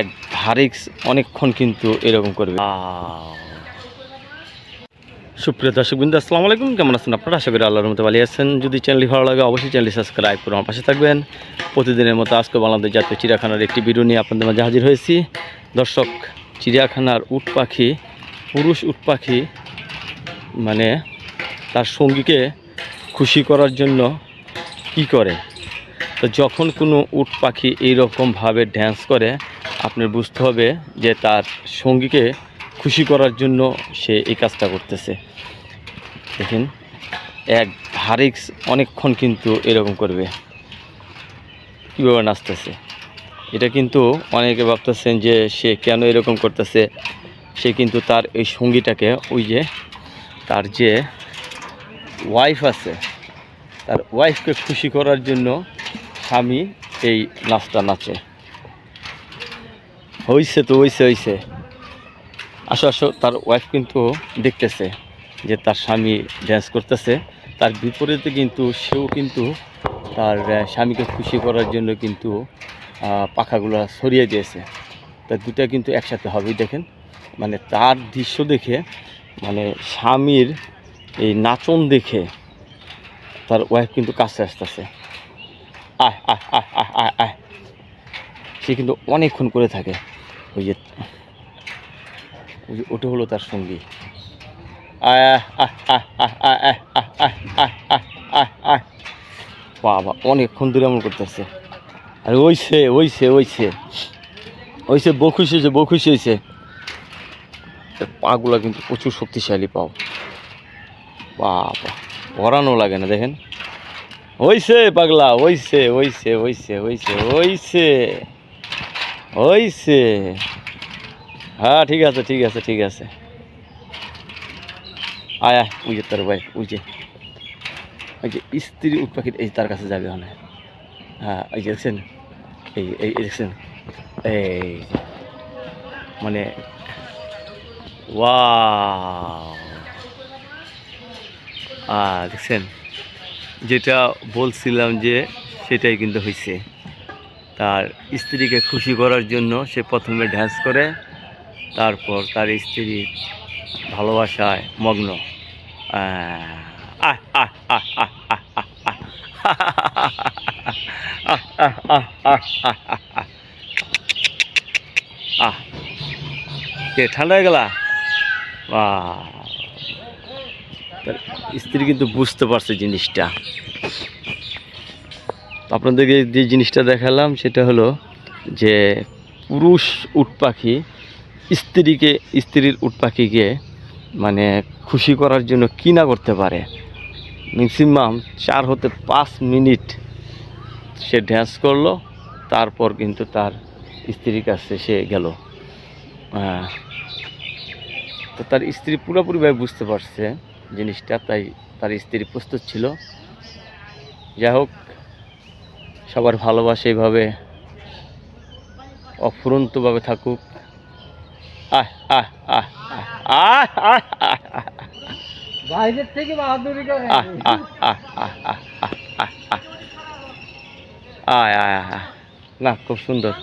এক হারিক্স অনেকক্ষণ কিন্তু এরকম করবে। সুপ্রিয় দর্শক বিন্দু আসসালামু আলাইকুম। কেমন আছেন আপনারা? আশা করি আল্লাহর মতো ভালো আছেন। যদি চ্যানেলটি ভালো লাগে, অবশ্যই চ্যানেলটি সাবস্ক্রাইব করে আমার পাশে থাকবেন। প্রতিদিনের মতো আজকে বাংলাদেশ জাতীয় চিড়িয়াখানার একটি ভিডিও নিয়ে আপনাদের মাঝে হাজির হয়েছি। দর্শক, চিড়িয়াখানার উট পাখি, পুরুষ উট পাখি মানে তার সঙ্গীকে খুশি করার জন্য কি করে? তো যখন কোনো উট পাখি এইরকমভাবে ড্যান্স করে আপনার বুঝতে হবে যে তার সঙ্গীকে খুশি করার জন্য সে এই কাজটা করতেছে। দেখেন, এক হারিক্স অনেকক্ষণ কিন্তু এরকম করবে। কীভাবে নাচতেছে? এটা কিন্তু অনেকে ভাবতেছেন যে সে কেন এরকম করতেছে? সে কিন্তু তার এই সঙ্গীটাকে ওই যে তার যে ওয়াইফ আছে, তার ওয়াইফকে খুশি করার জন্য স্বামী এই নাচটা নাচে। হইছে তো হইছে হইছে। আসো আসো, তার ওয়াইফ কিন্তু দেখতেছে যে তার স্বামী ড্যান্স করতেছে। তার বিপরীতে কিন্তু সেও কিন্তু তার স্বামীকে খুশি করার জন্য কিন্তু পাখাগুলো সরিয়ে দিয়েছে। তা দুটা কিন্তু একসাথে হবেই, দেখেন। মানে তার দৃশ্য দেখে মানে স্বামীর এই নাচন দেখে তার ওয়াইফ কিন্তু কাছে আসতেছে। সে কিন্তু অনেকক্ষণ করে থাকে ওই যে ওই যে ওটা হলো তার সঙ্গী আয় বাবা অনেকক্ষণ ধরে এমন করতেছে আর ওই সে ওই সে ওই সে ওই সে খুশি হয়েছে এর পাগুলা কিন্তু প্রচুর শক্তিশালী পাও বাবা পরানো লাগে না দেখেন হইছে পাগলা, হইছে হইছে হইছে হইছে হইছে হইছে। হ্যাঁ ঠিক আছে ঠিক আছে ঠিক আছে। আয়া উজে তোর ভাই উজে ওই যে স্ত্রী উৎপাখির এই তার কাছে যাবে অনেক হ্যাঁ এই যে এই এই দেখছেন, এই মানে ওয়া দেখছেন যেটা বলছিলাম যে সেটাই কিন্তু হয়েছে তার স্ত্রীকে খুশি করার জন্য সে প্রথমে ড্যান্স করে তারপর তার স্ত্রীর ভালোবাসায় মগ্ন আহ, ঠান্ডা হয়ে গেলা বাহ তার স্ত্রী কিন্তু বুঝতে পারছে জিনিসটা। আপনাদেরকে যে জিনিসটা দেখালাম, সেটা হলো যে পুরুষ উট পাখি স্ত্রীকে, স্ত্রীর উট পাখিকে মানে খুশি করার জন্য কি না করতে পারে। ম্যাক্সিমাম চার হতে পাঁচ মিনিট সে ড্যান্স করল, তারপর কিন্তু তার স্ত্রীর কাছে সে গেল। তো তার স্ত্রী পুরোপুরিভাবে বুঝতে পারছে জিনিসটা তাই তার স্ত্রী প্রস্তুত ছিল যাই হোক সবার ভালোবাসা এইভাবে অফুরন্তভাবে থাকুক আয় আয় না খুব সুন্দর